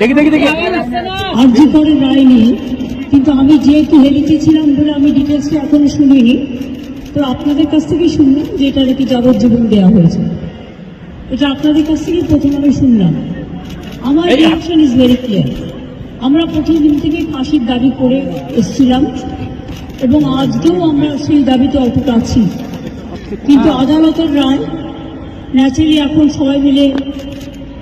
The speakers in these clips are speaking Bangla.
দেখি দেখি দেখি। আর্জি করে রায় নিয়ে কিন্তু আমি যেহেতু হেরিতে ছিলাম বলে আমি ডিটেলসটা এখনও শুনিনি তো আপনাদের কাছ থেকে শুনলাম যে এটা নাকি যাবজ্জীবন দেওয়া হয়েছে। এটা আপনাদের কাছ থেকে প্রথম আমি শুনলাম। আমার রিয়াকশন ইজ ভেরি ক্লিয়ার আমরা প্রথম দিন থেকে ফাঁসির দাবি করে এসেছিলাম এবং আজকেও আমরা সেই দাবিতে অটুট আছি। কিন্তু আদালতের রায় ন্যাচারালি এখন সবাই মিলে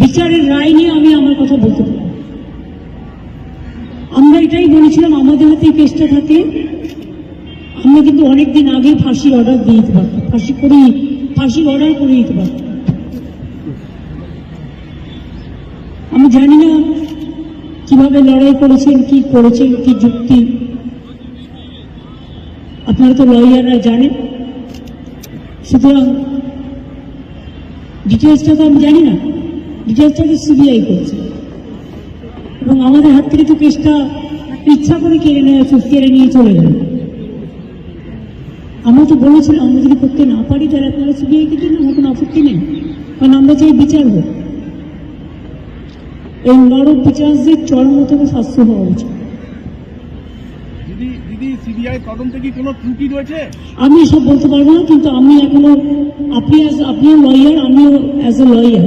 বিচারের রায় নিয়ে আমি আমার কথা বলতে পারি আমরা এটাই বলেছিলাম, আমাদের হাতে কেসটা থাকে। আমরা কিন্তু অনেকদিন আগে ফাঁসির অর্ডার দিয়ে দিতে পারতাম। ফাঁসি করে ফাঁসির অর্ডার করে দিতে পারতাম। আমি জানি না কীভাবে লড়াই করেছেন, কি করেছেন, কি যুক্তি। আপনারা তো লয়াররা জানেন। সুতরাং ডিটেলসটা তো আমি জানি না। ডিটেলসটা তো সিবিআই করছে। এবং আমাদের হাত থেকে তো কেসটা ইচ্ছা করে কেড়ে নেওয়া কেড়ে নিয়ে চলে গেল। আমরা তো বলেছিলাম আমরা যদি করতে না পারি তাহলে আপনারা সিবিআইকে দিন আমার কোনো আপত্তি নেই। কারণ আমরা চাই বিচার হোক। এই নরক বিচারদের চরমতম শাস্তি হওয়া উচিত। দিদি দিদি সিবিআই তদন্তে কি কোনো ত্রুটি রয়েছে? আমি সব বলতে পারব না কিন্তু আমি এখনও আপনি আপনিও লয়ার আমিও অ্যাজ এ লয়ার